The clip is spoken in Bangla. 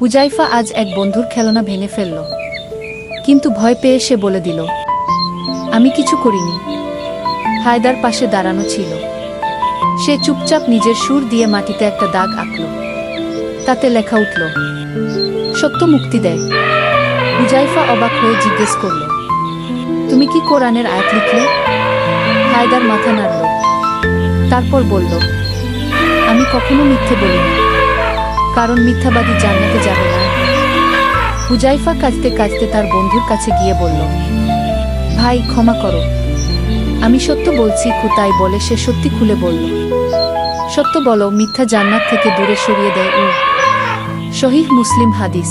হুজাইফা আজ এক বন্ধুর খেলনা ভেঙে ফেলল। কিন্তু ভয় পেয়ে সে বলে দিল, আমি কিছু করিনি। হায়দার পাশে দাঁড়ানো ছিল। সে চুপচাপ নিজের সুর দিয়ে মাটিতে একটা দাগ আঁকল। তাতে লেখা উঠল, সত্য মুক্তি দেয়। হুজাইফা অবাক হয়ে জিজ্ঞেস করল, তুমি কি কোরআনের আয়াত লিখলে? হায়দার মাথা নাড়ল, তারপর বলল, আমি কখনো মিথ্যে বলিনি। কারণ মিথ্যাবাদী জান্নাতে যাবে না। হুজাইফা কাঁদতে কাঁদতে তার বন্ধুর কাছে গিয়ে বলল, ভাই, ক্ষমা করো। আমি সত্য বলছি, কুতাই বলে সে সত্যি খুলে বলল। সত্য বলো, মিথ্যা জান্নাত থেকে দূরে সরিয়ে দেয় উ। শহীদ মুসলিম হাদিস।